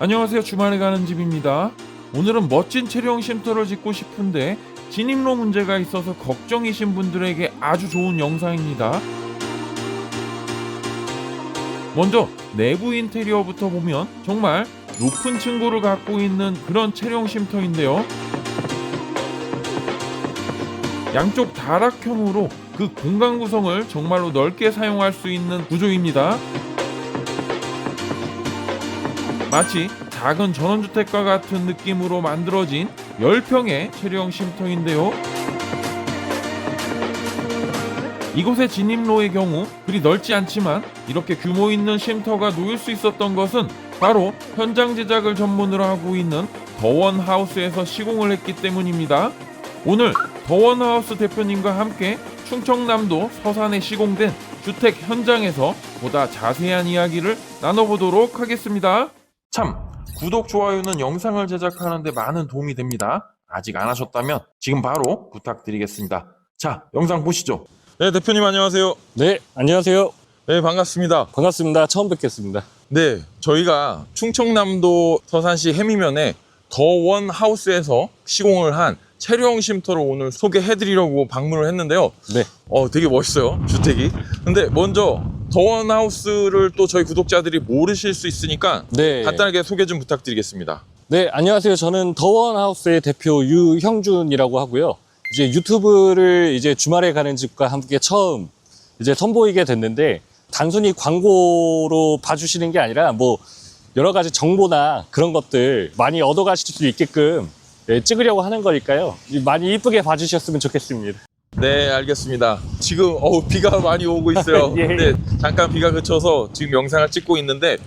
안녕하세요. 주말에 가는 집입니다. 오늘은 멋진 체령 쉼터를 짓고 싶은데 진입로 문제가 있어서 걱정이신 분들에게 아주 좋은 영상입니다. 먼저 내부 인테리어부터 보면 정말 높은 층고를 갖고 있는 그런 체령 쉼터인데요. 양쪽 다락형으로 그 공간 구성을 정말로 넓게 사용할 수 있는 구조입니다. 마치 작은 전원주택과 같은 느낌으로 만들어진 10평의 체류형 쉼터인데요. 이곳의 진입로의 경우 그리 넓지 않지만 이렇게 규모 있는 쉼터가 놓일 수 있었던 것은 바로 현장 제작을 전문으로 하고 있는 더원 하우스에서 시공을 했기 때문입니다. 오늘 더원 하우스 대표님과 함께 충청남도 서산에 시공된 주택 현장에서 보다 자세한 이야기를 나눠보도록 하겠습니다. 참, 구독, 좋아요는 영상을 제작하는데 많은 도움이 됩니다. 아직 안 하셨다면 지금 바로 부탁드리겠습니다. 자, 영상 보시죠. 네, 대표님 안녕하세요. 네, 안녕하세요. 네, 반갑습니다. 반갑습니다. 처음 뵙겠습니다. 네, 저희가 충청남도 서산시 해미면에 더원 하우스에서 시공을 한 체류형 쉼터를 오늘 소개해드리려고 방문을 했는데요. 네, 어, 되게 멋있어요, 주택이. 근데 먼저 더원 하우스를 또 저희 구독자들이 모르실 수 있으니까 네. 간단하게 소개 좀 부탁드리겠습니다. 네, 안녕하세요. 저는 더원하우스의 대표 유형준이라고 하고요. 이제 유튜브를 이제 주말에 가는 집과 함께 처음 이제 선보이게 됐는데 단순히 광고로 봐주시는 게 아니라 뭐 여러 가지 정보나 그런 것들 많이 얻어가실 수 있게끔 예, 찍으려고 하는 거니까요. 많이 이쁘게 봐주셨으면 좋겠습니다. 네, 알겠습니다. 지금 어우 비가 많이 오고 있어요. 예. 근데 잠깐 비가 그쳐서 지금 영상을 찍고 있는데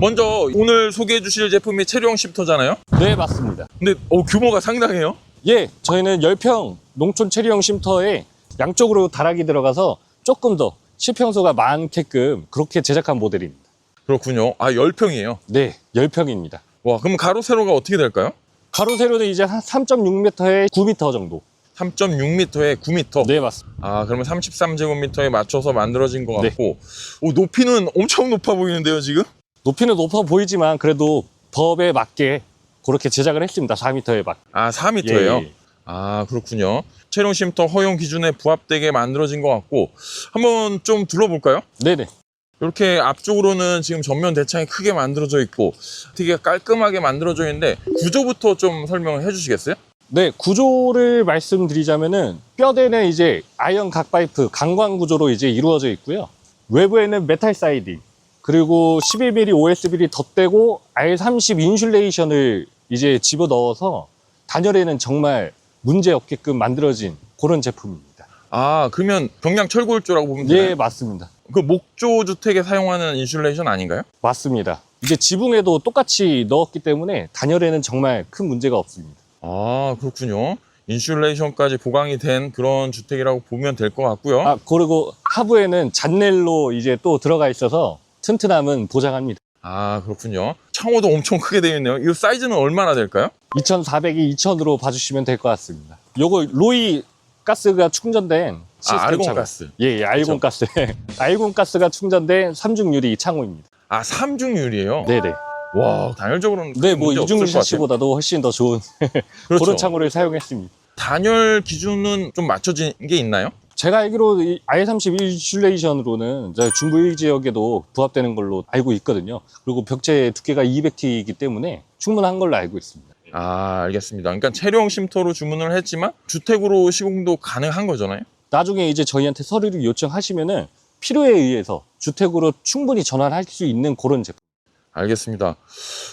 먼저 오늘 소개해 주실 제품이 체류형 쉼터잖아요. 네, 맞습니다. 근데 어 규모가 상당해요. 예, 저희는 10평 농촌 체류형 쉼터에 양쪽으로 다락이 들어가서 조금 더 실평수가 많게끔 그렇게 제작한 모델입니다. 그렇군요. 아, 10평이에요. 네, 10평입니다. 와, 그럼 가로 세로가 어떻게 될까요? 가로 세로는 이제 한 3.6m에 9m 정도. 3.6m에 9m. 네, 맞습니다. 아, 그러면 33제곱미터에 맞춰서 만들어진 것 네. 같고 오, 높이는 엄청 높아 보이는데요, 지금? 높이는 높아 보이지만 그래도 법에 맞게 그렇게 제작을 했습니다. 4m에 맞게. 아, 4m예요. 예. 아, 그렇군요. 체력 쉼터 허용 기준에 부합되게 만들어진 것 같고 한번 좀 둘러볼까요? 네네. 이렇게 앞쪽으로는 지금 전면 대창이 크게 만들어져 있고 되게 깔끔하게 만들어져 있는데 구조부터 좀 설명을 해주시겠어요? 네, 구조를 말씀드리자면은 뼈대는 이제 아이언 각 파이프 강광 구조로 이제 이루어져 있고요. 외부에는 메탈 사이딩 그리고 11mm OSB를 덧대고 R30 인슐레이션을 이제 집어 넣어서 단열에는 정말 문제 없게끔 만들어진 그런 제품입니다. 아, 그러면 경량 철골조라고 보면 되나요? 예, 맞습니다. 그 목조 주택에 사용하는 인슐레이션 아닌가요? 맞습니다. 이제 지붕에도 똑같이 넣었기 때문에 단열에는 정말 큰 문제가 없습니다. 아, 그렇군요. 인슐레이션까지 보강이 된 그런 주택이라고 보면 될 것 같고요. 아, 그리고 하부에는 잔넬로 이제 또 들어가 있어서 튼튼함은 보장합니다. 아, 그렇군요. 창호도 엄청 크게 되어 있네요. 이 사이즈는 얼마나 될까요? 2400이 2000으로 봐주시면 될 것 같습니다. 요거 로이 가스가 충전된 시스템 아, 아르곤 창호. 가스. 예, 예, 알곤 가스. 알곤 가스가 충전된 삼중 유리 창호입니다. 아, 삼중유리예요. 네네. 와, 단열적으로는 네, 뭐 이중. 샤시보다도 훨씬 더 좋은 그렇죠. 그런 창호를 사용했습니다. 단열 기준은 좀 맞춰진 게 있나요? 제가 알기로 이 I30 인슐레이션으로는 중부 일 지역에도 부합되는 걸로 알고 있거든요. 그리고 벽체 두께가 200T이기 때문에 충분한 걸로 알고 있습니다. 아, 알겠습니다. 그러니까 체령 쉼터로 주문을 했지만 주택으로 시공도 가능한 거잖아요. 나중에 이제 저희한테 서류를 요청하시면은 필요에 의해서 주택으로 충분히 전환할 수 있는 그런 제품. 알겠습니다.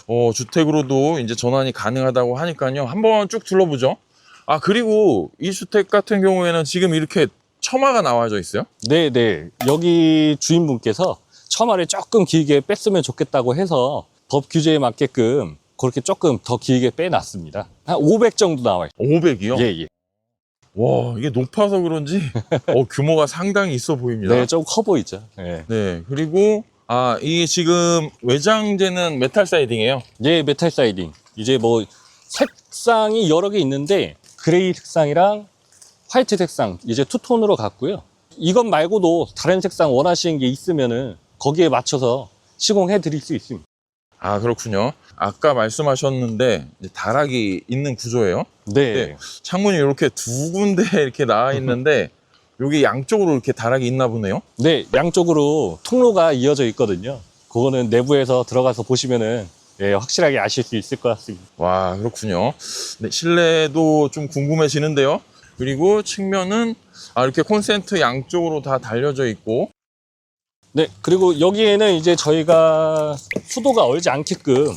어, 주택으로도 이제 전환이 가능하다고 하니까요. 한번 쭉 둘러보죠. 아, 그리고 이 주택 같은 경우에는 지금 이렇게 처마가 나와져 있어요. 네, 네. 여기 주인분께서 처마를 조금 길게 뺐으면 좋겠다고 해서 법 규제에 맞게끔 그렇게 조금 더 길게 빼놨습니다. 한 500 정도 나와요. 500이요? 예, 예. 와, 이게 높아서 그런지 어, 규모가 상당히 있어 보입니다. 네, 좀 커 보이죠. 예. 네, 그리고 아, 이게 지금 외장재는 메탈 사이딩이에요. 예, 메탈 사이딩. 이제 뭐 색상이 여러 개 있는데 그레이 색상이랑 화이트 색상 이제 투톤으로 갔고요. 이것 말고도 다른 색상 원하시는 게 있으면은 거기에 맞춰서 시공해 드릴 수 있습니다. 아 그렇군요. 아까 말씀하셨는데 이제 다락이 있는 구조예요. 네. 네. 창문이 이렇게 두 군데 이렇게 나와 있는데 여기 양쪽으로 이렇게 다락이 있나 보네요. 네, 양쪽으로 통로가 이어져 있거든요. 그거는 내부에서 들어가서 보시면은 예, 확실하게 아실 수 있을 것 같습니다. 와 그렇군요. 네, 실내도 좀 궁금해지는데요. 그리고 측면은 아, 이렇게 콘센트 양쪽으로 다 달려져 있고 네, 그리고 여기에는 이제 저희가 수도가 얼지 않게끔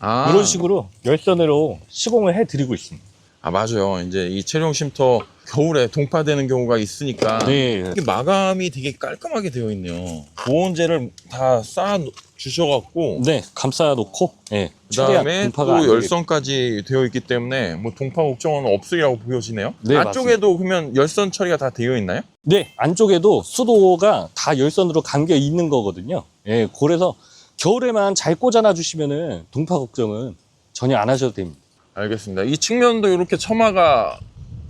아, 이런 식으로 열선으로 시공을 해드리고 있습니다. 아 맞아요. 이제 이 체령 쉼터 겨울에 동파되는 경우가 있으니까 네, 이게 마감이 되게 깔끔하게 되어 있네요. 보온재를 다 쌓아 주셔갖고 네, 감싸놓고 예, 그다음에 또 열선까지 되어 있기 때문에 뭐 동파 걱정은 없으리라고 보여지네요. 네, 안쪽에도 그러면 열선 처리가 다 되어 있나요? 네, 안쪽에도 수도가 다 열선으로 감겨 있는 거거든요. 예, 그래서 겨울에만 잘 꽂아놔 주시면은 동파 걱정은 전혀 안 하셔도 됩니다. 알겠습니다. 이 측면도 이렇게 처마가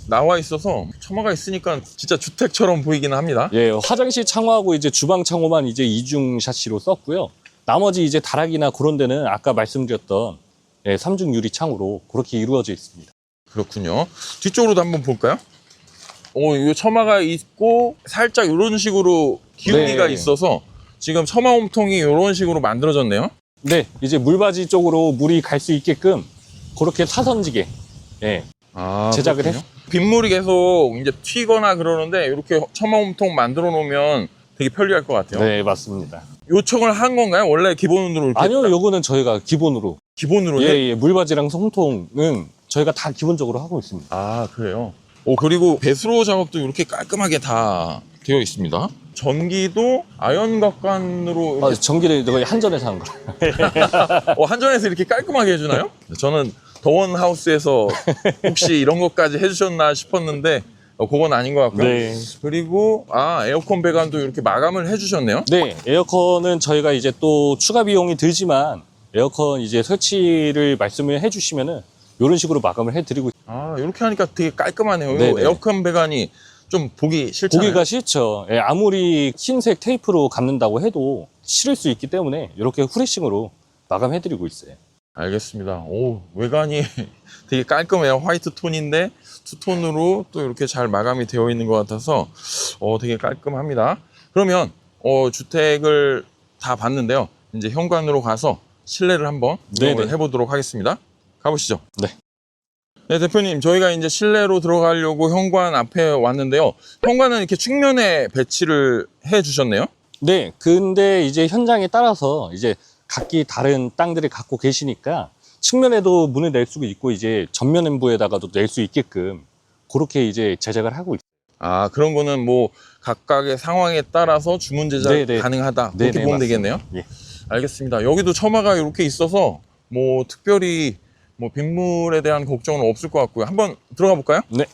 나와 있어서 처마가 있으니까 진짜 주택처럼 보이기는 합니다. 예, 화장실 창호하고 이제 주방 창호만 이제 이중 샤시로 썼고요. 나머지 이제 다락이나 그런 데는 아까 말씀드렸던 예, 삼중 유리 창으로 그렇게 이루어져 있습니다. 그렇군요. 뒤쪽으로도 한번 볼까요? 오, 이 처마가 있고 살짝 이런 식으로 기울기가 네. 있어서 지금 처마 홈통이 이런 식으로 만들어졌네요. 네, 이제 물바지 쪽으로 물이 갈 수 있게끔 그렇게 사선지게 예, 아, 제작을 그렇군요. 빗물이 계속 이제 튀거나 그러는데 이렇게 처마 홈통 만들어 놓으면 되게 편리할 것 같아요. 네, 맞습니다. 요청을 한 건가요? 원래 기본으로 이렇게 아니요, 요거는 저희가 기본으로 기본으로 예, 해? 예, 물바지랑 송통은 저희가 다 기본적으로 하고 있습니다. 아 그래요. 오 그리고 배수로 작업도 이렇게 깔끔하게 다 되어 있습니다. 전기도 아연각관으로 아, 전기를 거의 한전에서 한 거. 어, 한전에서 이렇게 깔끔하게 해주나요? 저는 더원 하우스에서 혹시 이런 것까지 해주셨나 싶었는데 어, 그건 아닌 것 같고요. 네. 그리고 아 에어컨 배관도 이렇게 마감을 해주셨네요. 네, 에어컨은 저희가 이제 또 추가 비용이 들지만 에어컨 이제 설치를 말씀을 해주시면은 이런 식으로 마감을 해드리고 있- 아 이렇게 하니까 되게 깔끔하네요. 네네. 에어컨 배관이 좀 보기 싫잖아요. 보기가 싫죠. 예, 아무리 흰색 테이프로 감는다고 해도 싫을 수 있기 때문에 이렇게 후레싱으로 마감해드리고 있어요. 알겠습니다. 오, 외관이 되게 깔끔해요. 화이트 톤인데 투톤으로 또 이렇게 잘 마감이 되어 있는 것 같아서 어, 되게 깔끔합니다. 그러면 어, 주택을 다 봤는데요. 이제 현관으로 가서 실내를 한번 이용을 네네. 해보도록 하겠습니다. 가보시죠. 네. 네, 대표님. 저희가 이제 실내로 들어가려고 현관 앞에 왔는데요. 현관은 이렇게 측면에 배치를 해 주셨네요. 네, 근데 이제 현장에 따라서 이제 각기 다른 땅들을 갖고 계시니까 측면에도 문을 낼 수가 있고 이제 전면 엠부에다가도 낼 수 있게끔 그렇게 이제 제작을 하고 있어요. 아 그런 거는 뭐 각각의 상황에 따라서 주문 제작 네네. 가능하다 그렇게 네네, 보면 맞습니다. 되겠네요. 예. 알겠습니다. 여기도 처마가 이렇게 있어서 뭐 특별히 뭐 빗물에 대한 걱정은 없을 것 같고요. 한번 들어가 볼까요? 네.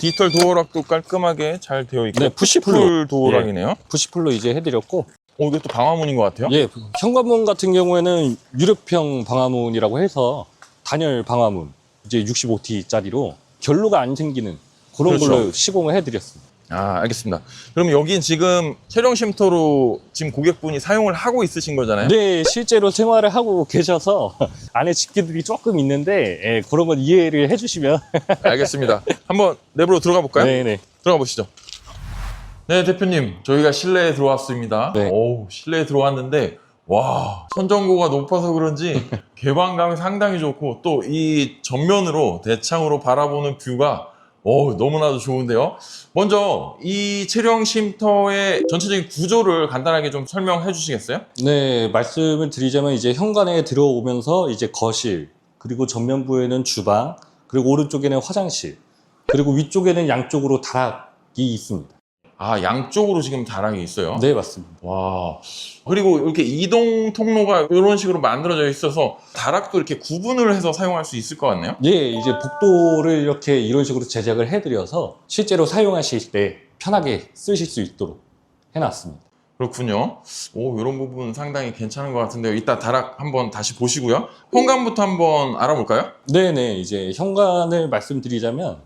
디지털 도어락도 깔끔하게 잘 되어 있고 네. 푸시풀 도어락이네요. 푸시풀로 이제 해드렸고 어 이게 또 방화문인 것 같아요. 예, 현관문 같은 경우에는 유럽형 방화문이라고 해서 단열 방화문 이제 65T짜리로 결로가 안 생기는 그런 그렇죠. 걸로 시공을 해드렸습니다. 아 알겠습니다. 그럼 여긴 지금 촬영 쉼터로 지금 고객분이 사용을 하고 있으신 거잖아요. 네, 실제로 생활을 하고 계셔서 안에 집기들이 조금 있는데 예, 그런 건 이해를 해주시면 알겠습니다. 한번 내부로 들어가 볼까요? 네, 네. 들어가 보시죠. 네, 대표님. 저희가 실내에 들어왔습니다. 네. 오, 실내에 들어왔는데, 와, 선전고가 높아서 그런지 개방감이 상당히 좋고, 또 이 전면으로 대창으로 바라보는 뷰가 오, 너무나도 좋은데요. 먼저 이 체령 쉼터의 전체적인 구조를 간단하게 좀 설명해 주시겠어요? 네, 말씀을 드리자면 이제 현관에 들어오면서 이제 거실, 그리고 전면부에는 주방, 그리고 오른쪽에는 화장실, 그리고 위쪽에는 양쪽으로 다락이 있습니다. 아, 양쪽으로 지금 다락이 있어요. 네, 맞습니다. 와. 그리고 이렇게 이동 통로가 이런 식으로 만들어져 있어서 다락도 이렇게 구분을 해서 사용할 수 있을 것 같네요. 예, 이제 복도를 이렇게 이런 식으로 제작을 해드려서 실제로 사용하실 때 편하게 쓰실 수 있도록 해놨습니다. 그렇군요. 오, 이런 부분 상당히 괜찮은 것 같은데요. 이따 다락 한번 다시 보시고요. 현관부터 한번 알아볼까요? 네네, 이제 현관을 말씀드리자면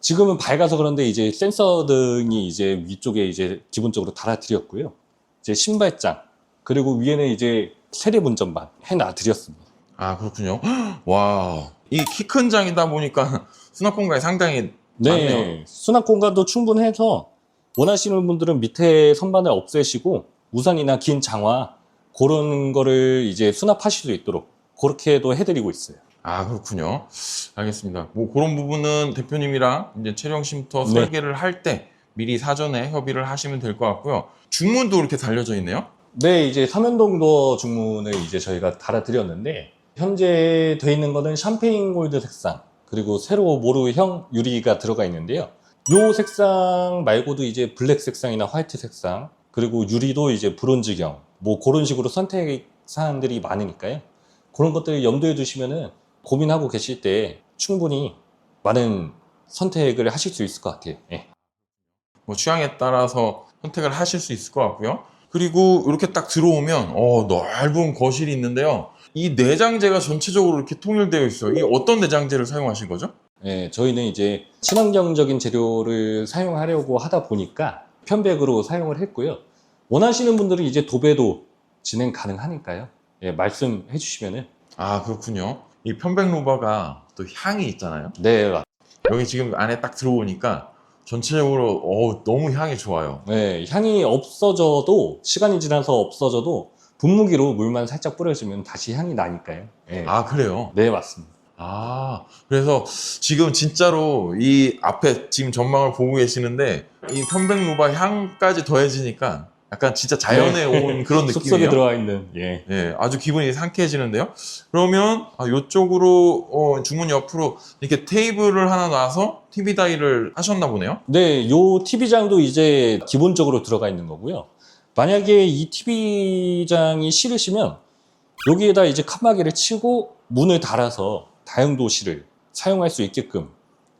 지금은 밝아서 그런데 이제 센서 등이 이제 위쪽에 이제 기본적으로 달아드렸고요. 이제 신발장, 그리고 위에는 이제 세례 문전만 해놔드렸습니다. 아 그렇군요. 와, 이 키 큰 장이다 보니까 수납 공간이 상당히 많네요. 네, 수납 공간도 충분해서 원하시는 분들은 밑에 선반을 없애시고 우산이나 긴 장화 그런 거를 이제 수납하실 수 있도록 그렇게도 해드리고 있어요. 아 그렇군요. 알겠습니다. 뭐 그런 부분은 대표님이랑 이제 촬영 쉼터 네. 설계를 할 때 미리 사전에 협의를 하시면 될 것 같고요. 중문도 이렇게 달려져 있네요. 네, 이제 삼연동 도어 중문을 이제 저희가 달아드렸는데 현재 돼 있는 거는 샴페인 골드 색상 그리고 새로 모루형 유리가 들어가 있는데요. 요 색상 말고도 이제 블랙 색상이나 화이트 색상 그리고 유리도 이제 브론즈형 뭐 그런 식으로 선택 사항들이 많으니까요. 그런 것들을 염두에 두시면은 고민하고 계실 때 충분히 많은 선택을 하실 수 있을 것 같아요. 예. 뭐 취향에 따라서 선택을 하실 수 있을 것 같고요. 그리고 이렇게 딱 들어오면 어, 넓은 거실이 있는데요. 이 내장재가 전체적으로 이렇게 통일되어 있어요. 이 어떤 내장재를 사용하신 거죠? 예, 저희는 이제 친환경적인 재료를 사용하려고 하다 보니까 편백으로 사용을 했고요. 원하시는 분들은 이제 도배도 진행 가능하니까요. 예, 말씀해 주시면은 아 그렇군요. 이 편백로바가 또 향이 있잖아요. 네, 맞- 여기 지금 안에 딱 들어오니까 전체적으로 어, 너무 향이 좋아요. 네, 향이 없어져도 시간이 지나서 없어져도 분무기로 물만 살짝 뿌려주면 다시 향이 나니까요. 예. 아 그래요? 네, 맞습니다. 아 그래서 지금 진짜로 이 앞에 지금 전망을 보고 계시는데 이 편백로바 향까지 더해지니까 약간 진짜 자연에 온 그런 숲속에 느낌이에요. 들어와 있는 예. 예, 아주 기분이 상쾌해지는데요. 그러면 아, 이쪽으로 어, 주문 옆으로 이렇게 테이블을 하나 놔서 TV 다이를 하셨나 보네요. 네, 요 TV장도 이제 기본적으로 들어가 있는 거고요. 만약에 이 TV장이 싫으시면 여기에다 이제 칸막이를 치고 문을 달아서 다용도실을 사용할 수 있게끔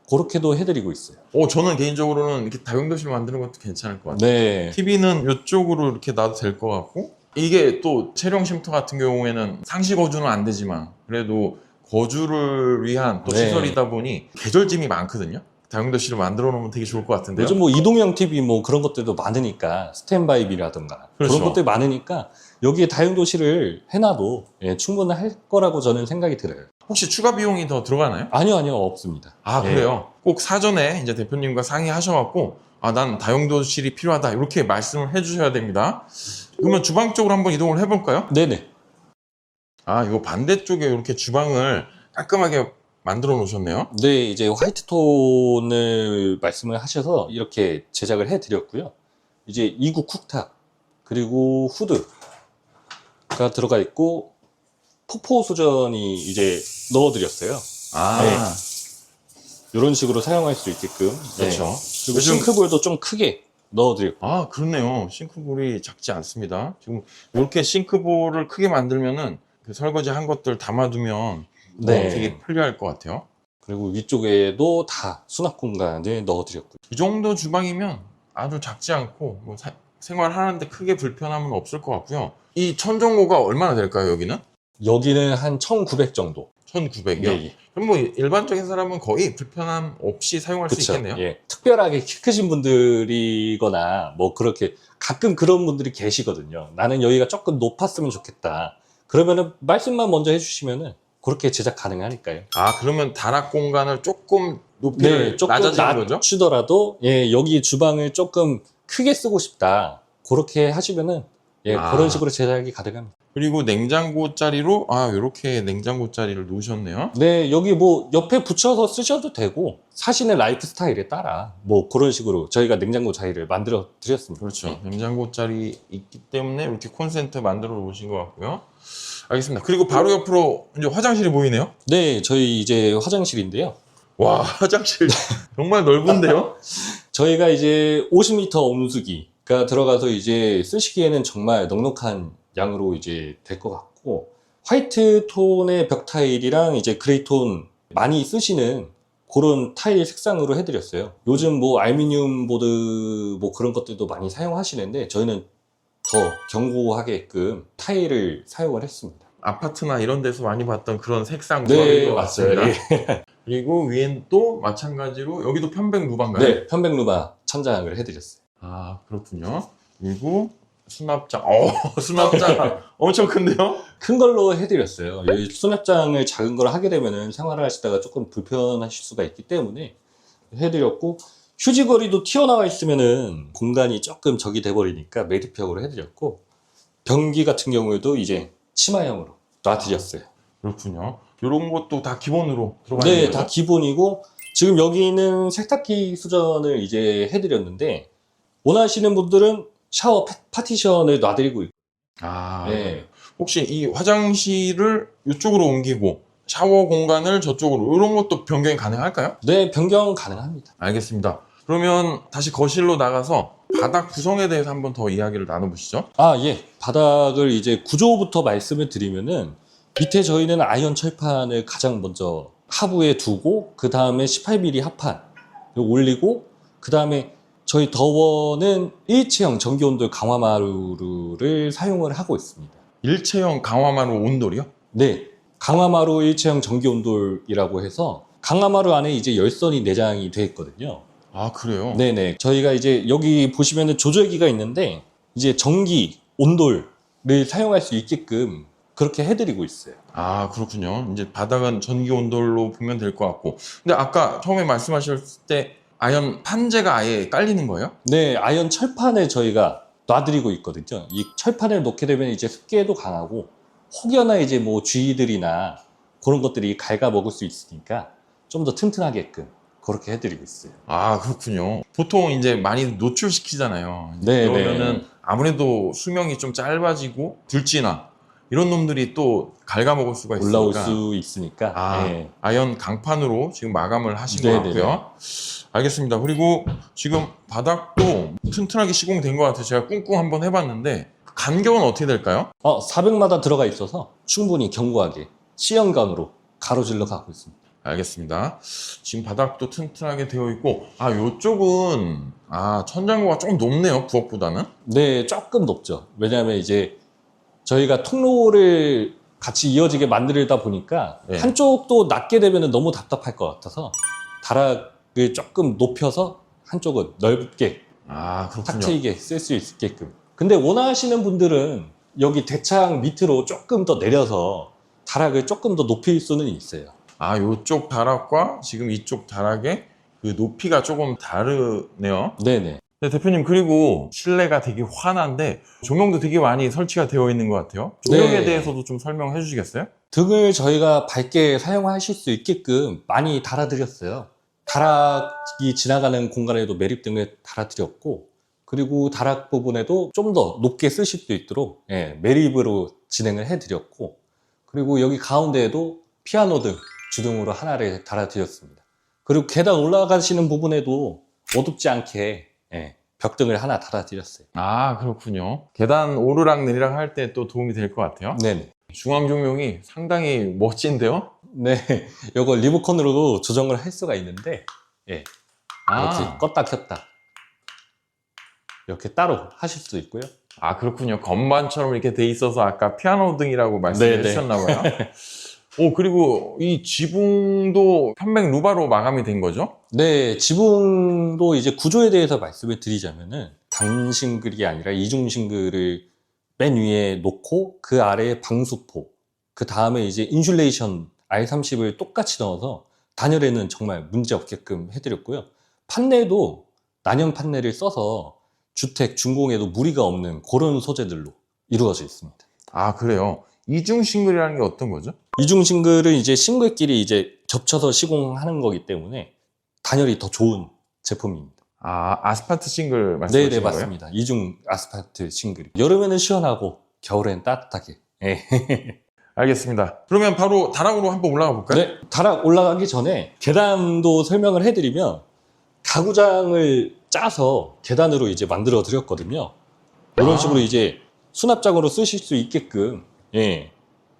그렇게도 해드리고 있어요. 어, 저는 개인적으로는 이렇게 다용도실 만드는 것도 괜찮을 것 같아요. 네. TV는 이쪽으로 이렇게 놔도 될 것 같고 이게 또 체령 쉼터 같은 경우에는 상시 거주는 안 되지만 그래도 거주를 위한 또 네. 시설이다 보니 계절짐이 많거든요. 다용도실을 만들어 놓으면 되게 좋을 것 같은데요. 요즘 뭐 이동형 TV 뭐 그런 것들도 많으니까 스탠바이비라든가 그렇죠. 그런 것들이 많으니까 여기에 다용도실을 해놔도 예, 충분할 거라고 저는 생각이 들어요. 혹시 추가 비용이 더 들어가나요? 아니요, 아니요, 없습니다. 아 예. 그래요? 꼭 사전에 이제 대표님과 상의하셔갖고 아 난 다용도실이 필요하다 이렇게 말씀을 해주셔야 됩니다. 그러면 주방 쪽으로 한번 이동을 해볼까요? 네네. 아 이거 반대쪽에 이렇게 주방을 깔끔하게 만들어 놓으셨네요. 네, 이제 화이트 톤을 말씀을 하셔서 이렇게 제작을 해드렸고요. 이제 이구 쿡탑 그리고 후드 가 들어가 있고 포포 수전이 이제 넣어드렸어요. 아 네. 이런 식으로 사용할 수 있게끔. 그렇죠. 네. 그리고 요즘- 싱크볼도 좀 크게 넣어드렸고. 아 그렇네요. 싱크볼이 작지 않습니다. 지금 이렇게 싱크볼을 크게 만들면은 그 설거지 한 것들 담아두면 네. 어, 되게 편리할 것 같아요. 그리고 위쪽에도 다 수납 공간을 넣어드렸고요. 이 정도 주방이면 아주 작지 않고 뭐 사- 생활하는데 크게 불편함은 없을 것 같고요. 이 천정고가 얼마나 될까요? 여기는 여기는 한 1900 정도. 1,900이요. 예, 예. 그럼 뭐 일반적인 사람은 거의 불편함 없이 사용할 수 그쵸. 있겠네요. 예. 특별하게 키 크신 분들이거나 뭐 그렇게 가끔 그런 분들이 계시거든요. 나는 여기가 조금 높았으면 좋겠다. 그러면은 말씀만 먼저 해주시면은 그렇게 제작 가능하니까요. 아 그러면 다락 공간을 조금 높이를 네, 조금? 낮추더라도 예, 여기 주방을 조금 크게 쓰고 싶다. 그렇게 하시면은 예, 아. 그런 식으로 제작이 가능합니다. 그리고 냉장고 자리로 아 이렇게 냉장고 자리를 놓으셨네요. 네, 여기 뭐 옆에 붙여서 쓰셔도 되고 사시는 라이프 스타일에 따라 뭐 그런 식으로 저희가 냉장고 자리를 만들어 드렸습니다. 그렇죠. 냉장고 자리 있기 때문에 이렇게 콘센트 만들어 놓으신 것 같고요. 알겠습니다. 그리고 바로 옆으로 이제 화장실이 보이네요. 네, 저희 이제 화장실인데요. 와 화장실 정말 넓은데요? 저희가 이제 50m 온수기 가 들어가서 이제 쓰시기에는 정말 넉넉한 양으로 이제 될 것 같고 화이트 톤의 벽 타일이랑 이제 그레이 톤 많이 쓰시는 그런 타일 색상으로 해드렸어요. 요즘 뭐 알루미늄 보드 뭐 그런 것들도 많이 사용하시는데 저희는 더 견고하게끔 타일을 사용을 했습니다. 아파트나 이런 데서 많이 봤던 그런 색상 네, 조합인 것 맞아요. 같습니다. 예. 그리고 위엔 또 마찬가지로 여기도 편백 루방가요? 네, 편백 루바 천장을 해드렸어요. 아 그렇군요. 그리고 수납장. 어, 수납장 엄청 큰데요? 큰 걸로 해드렸어요. 여기 수납장을 작은 걸 하게 되면은 생활을 하시다가 조금 불편하실 수가 있기 때문에 해드렸고 휴지거리도 튀어나와 있으면은 공간이 조금 적이 돼버리니까 매립형으로 해드렸고 변기 같은 경우에도 이제 치마형으로 놔드렸어요. 그렇군요. 이런 것도 다 기본으로 들어가는 네, 거죠? 다 기본이고 지금 여기는 세탁기 수전을 이제 해드렸는데 원하시는 분들은 샤워 파- 파티션을 놔드리고 있고 아, 네. 혹시 이 화장실을 이쪽으로 옮기고 샤워 공간을 저쪽으로 이런 것도 변경이 가능할까요? 네 변경 가능합니다. 알겠습니다. 그러면 다시 거실로 나가서 바닥 구성에 대해서 한번 더 이야기를 나눠보시죠. 아, 예. 바닥을 이제 구조부터 말씀을 드리면은 밑에 저희는 아이언 철판을 가장 먼저 하부에 두고 그 다음에 18mm 합판 올리고 그 다음에 저희 더워는 일체형 전기온돌 강화마루를 사용을 하고 있습니다. 일체형 강화마루 온돌이요? 네. 강화마루 일체형 전기온돌이라고 해서 강화마루 안에 이제 열선이 내장이 되어 있거든요. 아 그래요? 네네. 저희가 이제 여기 보시면은 조절기가 있는데 이제 전기 온돌을 사용할 수 있게끔 그렇게 해드리고 있어요. 아 그렇군요. 이제 바닥은 전기 온돌로 보면 될 것 같고. 근데 아까 처음에 말씀하셨을 때 아연 판재가 아예 깔리는 거예요? 네, 아연 철판을 저희가 놔드리고 있거든요. 이 철판을 놓게 되면 이제 습기에도 강하고 혹여나 이제 뭐 쥐들이나 그런 것들이 갉아 먹을 수 있으니까 좀 더 튼튼하게끔 그렇게 해드리고 있어요. 아 그렇군요. 보통 이제 많이 노출시키잖아요. 네, 그러면은 아무래도 수명이 좀 짧아지고 들쥐나 이런 놈들이 또 갉아먹을 수가 있으니까. 올라올 수 있으니까. 아, 네. 아연 강판으로 지금 마감을 하신 것 네네네. 같고요. 알겠습니다. 그리고 지금 바닥도 튼튼하게 시공된 것 같아요. 제가 꿍꿍 한번 해봤는데 간격은 어떻게 될까요? 어, 400마다 들어가 있어서 충분히 견고하게 C형간으로 가로질러 가고 있습니다. 알겠습니다. 지금 바닥도 튼튼하게 되어 있고 아 요쪽은 아 천장고가 조금 높네요. 부엌보다는. 네, 조금 높죠. 왜냐하면 이제 저희가 통로를 같이 이어지게 만들다 보니까 네. 한쪽도 낮게 되면 너무 답답할 것 같아서 다락 을 조금 높여서 한쪽은 넓게 아 탁 그렇군요. 트이게 쓸 수 있게끔. 근데 원하시는 분들은 여기 대창 밑으로 조금 더 내려서 다락을 조금 더 높일 수는 있어요. 아 요쪽 다락과 지금 이쪽 다락의 그 높이가 조금 다르네요. 네네. 네, 대표님 그리고 실내가 되게 환한데 조명도 되게 많이 설치가 되어 있는 것 같아요. 조명에 네. 대해서도 좀 설명해 주시겠어요? 등을 저희가 밝게 사용하실 수 있게끔 많이 달아드렸어요. 다락이 지나가는 공간에도 매립등을 달아드렸고, 그리고 다락 부분에도 좀 더 높게 쓰실 수 있도록 예, 매립으로 진행을 해드렸고, 그리고 여기 가운데에도 피아노 등 주등으로 하나를 달아드렸습니다. 그리고 계단 올라가시는 부분에도 어둡지 않게 예, 벽등을 하나 달아드렸어요. 아 그렇군요. 계단 오르락 내리락 할 때 또 도움이 될 것 같아요. 네네. 중앙 조명이 상당히 멋진데요. 네, 이거 리모컨으로도 조정을 할 수가 있는데, 예, 아. 이렇게 껐다 켰다 이렇게 따로 하실 수도 있고요. 아 그렇군요. 건반처럼 이렇게 돼 있어서 아까 피아노 등이라고 말씀해. 주셨나 봐요. 오 그리고 이 지붕도 편백 루바로 마감이 된 거죠? 네, 지붕도 이제 구조에 대해서 말씀을 드리자면은 단싱글이 아니라 이중싱글을 맨 위에 놓고 그 아래에 방수포, 그 다음에 이제 인슐레이션 R30을 똑같이 넣어서 단열에는 정말 문제 없게끔 해드렸고요. 판넬도 난연 판넬을 써서 주택 준공에도 무리가 없는 그런 소재들로 이루어져 있습니다. 아 그래요. 이중 싱글이라는 게 어떤 거죠? 이중 싱글은 이제 싱글끼리 이제 겹쳐서 시공하는 거기 때문에 단열이 더 좋은 제품입니다. 아 아스팔트 싱글 말씀하시는 네네 거예요? 맞습니다. 이중 아스팔트 싱글이 여름에는 시원하고 겨울에는 따뜻하게. 예. 알겠습니다. 그러면 바로 다락으로 한번 올라가 볼까요? 네, 다락 올라가기 전에 계단도 설명을 해드리면 가구장을 짜서 계단으로 이제 만들어 드렸거든요. 이런 아. 식으로 이제 수납장으로 쓰실 수 있게끔 예.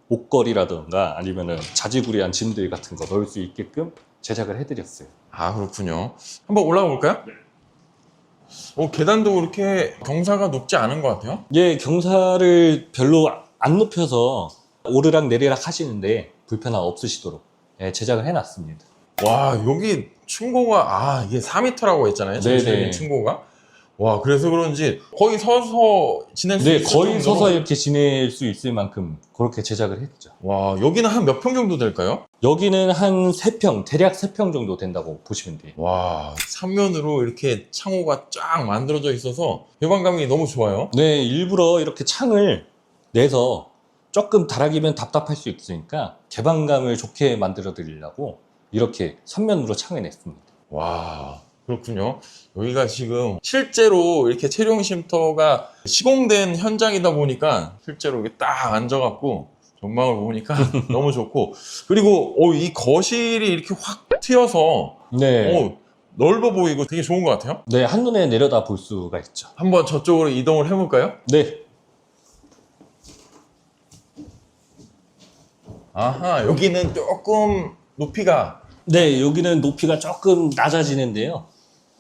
옷걸이라든가 아니면은 자지구리한 짐들 같은 거 넣을 수 있게끔 제작을 해드렸어요. 아 그렇군요. 한번 올라가 볼까요? 어, 계단도 그렇게 경사가 높지 않은 것 같아요. 예, 경사를 별로 안 높여서 오르락 내리락 하시는데 불편함 없으시도록 예, 제작을 해놨습니다. 와 여기 층고가 아 이게 4m라고 했잖아요. 네네. 층고가 와, 그래서 그런지 거의 서서 지낼 수 네, 있을 거의 정도로. 서서 이렇게 지낼 수 있을 만큼 그렇게 제작을 했죠. 와, 여기는 한 몇 평 정도 될까요? 여기는 한 3평, 대략 3평 정도 된다고 보시면 돼요. 와, 삼면으로 이렇게 창호가 쫙 만들어져 있어서 개방감이 너무 좋아요. 네, 일부러 이렇게 창을 내서 조금 다락이면 답답할 수 있으니까 개방감을 좋게 만들어 드리려고 이렇게 삼면으로 창을 냈습니다. 와, 그렇군요. 여기가 지금 실제로 이렇게 체령 쉼터가 시공된 현장이다 보니까 실제로 이렇게 딱 앉아갖고 전망을 보니까 너무 좋고 그리고 어, 이 거실이 이렇게 확 트여서 네. 어, 넓어 보이고 되게 좋은 것 같아요. 네, 한눈에 내려다 볼 수가 있죠. 한번 저쪽으로 이동을 해볼까요? 네. 아하, 여기는 조금 높이가 네, 여기는 높이가 조금 낮아지는데요.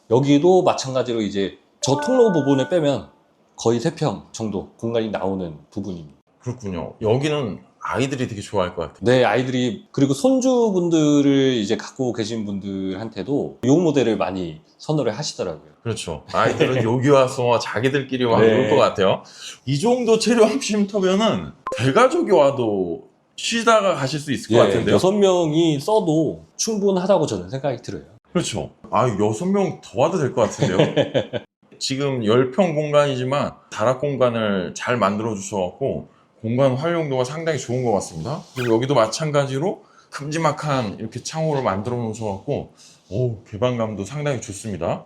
여기도 마찬가지로 이제 저 통로 부분을 빼면 거의 3평 정도 공간이 나오는 부분입니다. 그렇군요. 여기는 아이들이 되게 좋아할 것 같아요. 네, 아이들이 그리고 손주분들을 이제 갖고 계신 분들한테도 이 모델을 많이 선호를 하시더라고요. 그렇죠. 아이들은 여기 와서 자기들끼리 막 네. 놀것 같아요. 이 정도 체력 쉼터면은 대가족이 와도 쉬다가 가실 수 있을 것 같은데요. 예, 여섯 명이 써도 충분하다고 저는 생각이 들어요. 그렇죠. 아, 여섯 명더 와도 될 것 같은데요. 지금 10평 공간이지만 다락 공간을 잘 만들어 주셔갖고 공간 활용도가 상당히 좋은 것 같습니다. 그리고 여기도 마찬가지로 큼지막한 이렇게 창호를 만들어 놓으셔갖고 오, 개방감도 상당히 좋습니다.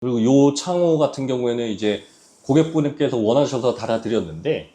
그리고 요 창호 같은 경우에는 이제 고객분께서 원하셔서 달아드렸는데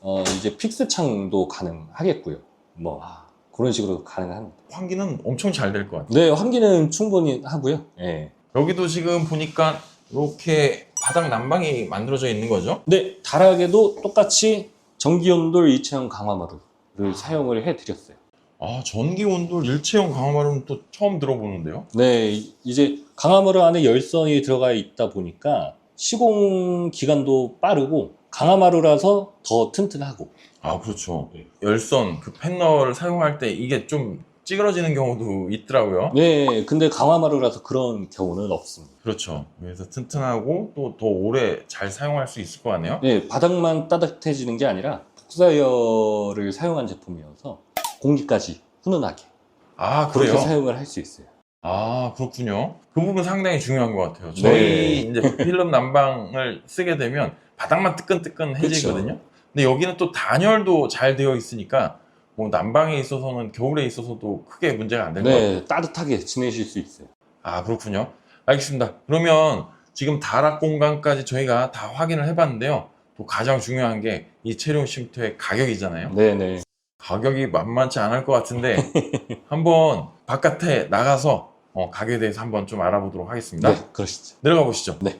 어, 이제 픽스 창도 가능하겠고요. 뭐 아, 그런 식으로 가능합니다. 환기는 엄청 잘 될 것 같아요. 네, 환기는 충분히 하고요. 예. 여기도 지금 보니까 이렇게 바닥 난방이 만들어져 있는 거죠? 네, 다락에도 똑같이 전기 온돌 이체형 강화마루를 사용을 해드렸어요. 아, 전기 온돌 일체형 강화마루는 또 처음 들어보는데요? 네, 이- 이제 강화마루 안에 열선이 들어가 있다 보니까 시공 기간도 빠르고 강화마루라서 더 튼튼하고 아, 그렇죠. 네. 열선, 그 패널을 사용할 때 이게 좀 찌그러지는 경우도 있더라고요. 네, 근데 강화마루라서 그런 경우는 없습니다. 그렇죠. 그래서 튼튼하고 또 더 오래 잘 사용할 수 있을 것 같네요. 네, 바닥만 따뜻해지는 게 아니라 복사열을 사용한 제품이어서 공기까지 훈훈하게 아, 그렇게 그래요? 사용을 할 수 있어요. 아, 그렇군요. 그 부분 상당히 중요한 것 같아요. 네. 저희 이제 필름 난방을 쓰게 되면 바닥만 뜨끈뜨끈해지거든요. 근데 여기는 또 단열도 잘 되어 있으니까 뭐 난방에 있어서는 겨울에 있어서도 크게 문제가 안 될 것 같아요. 네, 따뜻하게 지내실 수 있어요. 아, 그렇군요. 알겠습니다. 그러면 지금 다락 공간까지 저희가 다 확인을 해봤는데요. 또 가장 중요한 게 이 체력 쉼터의 가격이잖아요. 네, 네. 가격이 만만치 않을 것 같은데 한번 바깥에 나가서 어, 가격에 대해서 한번 좀 알아보도록 하겠습니다. 네, 그러시죠. 내려가 보시죠. 네.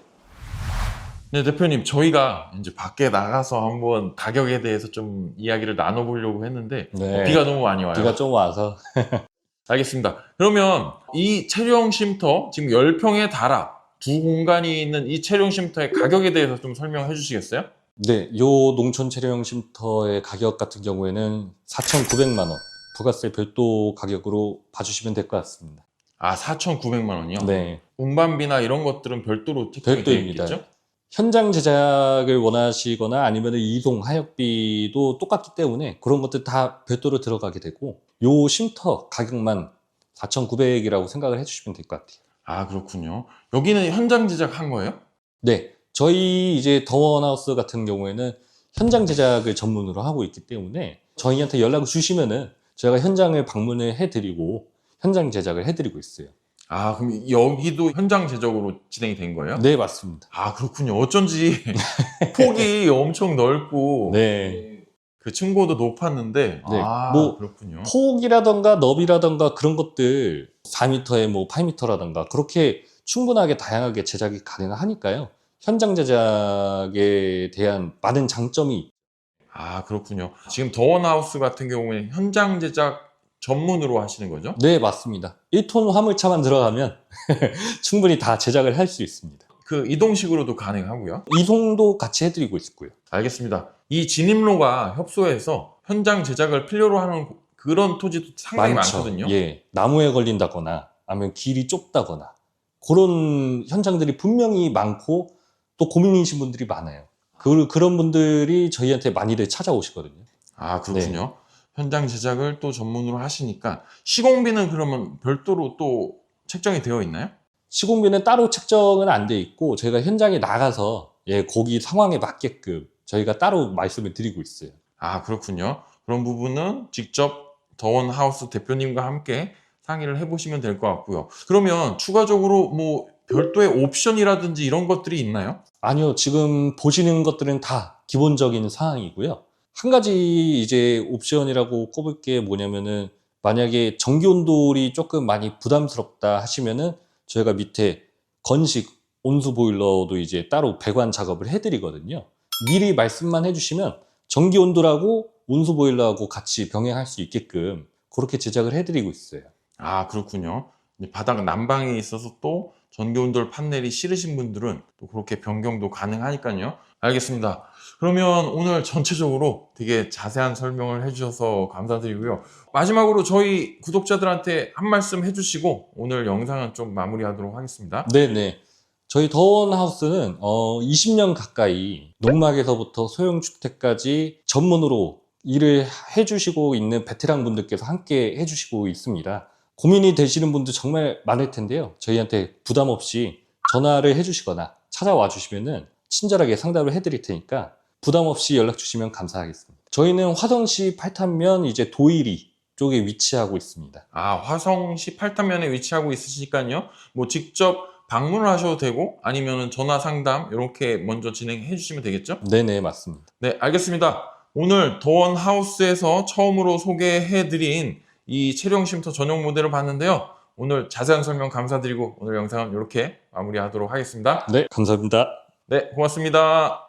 네, 대표님, 저희가 이제 밖에 나가서 한번 가격에 대해서 좀 이야기를 나눠보려고 했는데 네. 비가 너무 많이 와요. 비가 좀 와서 알겠습니다. 그러면 이 체령 쉼터 지금 10평의 다락 두 공간이 있는 이 체령 쉼터의 가격에 대해서 좀 설명해 주시겠어요? 네, 요 농촌 체류형 쉼터의 가격 같은 경우에는 4,900만 원 부가세 별도 가격으로 봐주시면 될 것 같습니다. 아, 4,900만 원이요? 네, 운반비나 이런 것들은 별도로 책정이 되어 별도입니다. 있겠죠? 현장 제작을 원하시거나 아니면 이동 하역비도 똑같기 때문에 그런 것들 다 별도로 들어가게 되고 요 쉼터 가격만 4,900이라고 생각을 해주시면 될 것 같아요. 아, 그렇군요. 여기는 현장 제작한 거예요? 네, 저희 이제 더원하우스 같은 경우에는 현장 제작을 전문으로 하고 있기 때문에 저희한테 연락을 주시면은 저희가 현장을 방문을 해드리고 현장 제작을 해드리고 있어요. 아, 그럼 여기도 현장 제작으로 진행이 된 거예요? 네, 맞습니다. 아, 그렇군요. 어쩐지 폭이 엄청 넓고 네. 그 층고도 높았는데 네, 아, 뭐 그렇군요. 폭이라던가 너비라던가 그런 것들 4m에 뭐 8m라던가 그렇게 충분하게 다양하게 제작이 가능하니까요. 현장 제작에 대한 많은 장점이 아, 그렇군요. 지금 더원하우스 같은 경우에 현장 제작 전문으로 하시는 거죠? 네, 맞습니다. 1톤 화물차만 들어가면 충분히 다 제작을 할 수 있습니다. 그 이동식으로도 가능하고요. 이송도 같이 해드리고 있고요. 알겠습니다. 이 진입로가 협소해서 현장 제작을 필요로 하는 그런 토지도 상당히 많거든요. 예, 나무에 걸린다거나 아니면 길이 좁다거나 그런 현장들이 분명히 많고 또 고민이신 분들이 많아요. 그, 그런 분들이 저희한테 많이들 찾아오시거든요. 아, 그렇군요. 현장 제작을 또 전문으로 하시니까 시공비는 그러면 별도로 또 책정이 되어 있나요? 시공비는 따로 책정은 안 돼 있고 저희가 현장에 나가서 예, 거기 상황에 맞게끔 저희가 따로 말씀을 드리고 있어요. 아, 그렇군요. 그런 부분은 직접 더원 하우스 대표님과 함께 상의를 해보시면 될 것 같고요. 그러면 추가적으로 뭐 별도의 옵션이라든지 이런 것들이 있나요? 아니요, 지금 보시는 것들은 다 기본적인 사항이고요. 한 가지 이제 옵션이라고 꼽을 게 뭐냐면은 만약에 전기 온돌이 조금 많이 부담스럽다 하시면은 저희가 밑에 건식 온수 보일러도 이제 따로 배관 작업을 해드리거든요. 미리 말씀만 해주시면 전기 온돌하고 온수 보일러하고 같이 병행할 수 있게끔 그렇게 제작을 해드리고 있어요. 아, 그렇군요. 바닥 난방에 있어서 또 전기온돌 판넬이 싫으신 분들은 또 그렇게 변경도 가능하니까요. 알겠습니다. 그러면 오늘 전체적으로 되게 자세한 설명을 해주셔서 감사드리고요. 마지막으로 저희 구독자들한테 한 말씀 해주시고 오늘 영상은 좀 마무리하도록 하겠습니다. 네네. 저희 더원 하우스는 어, 20년 가까이 농막에서부터 소형주택까지 전문으로 일을 해주시고 있는 베테랑 분들께서 함께 해주시고 있습니다. 고민이 되시는 분들 정말 많을 텐데요. 저희한테 부담 없이 전화를 해주시거나 찾아와 주시면은 친절하게 상담을 해드릴 테니까 부담 없이 연락 주시면 감사하겠습니다. 저희는 화성시 팔탄면 이제 도일이 쪽에 위치하고 있습니다. 아, 화성시 팔탄면에 위치하고 있으시니까요. 뭐 직접 방문을 하셔도 되고 아니면 전화 상담 이렇게 먼저 진행해 주시면 되겠죠? 네네 맞습니다. 네, 알겠습니다. 오늘 도원 하우스에서 처음으로 소개해 드린 이 체령 쉼터 전용 모델을 봤는데요. 오늘 자세한 설명 감사드리고 오늘 영상은 이렇게 마무리하도록 하겠습니다. 네 감사합니다. 네, 고맙습니다.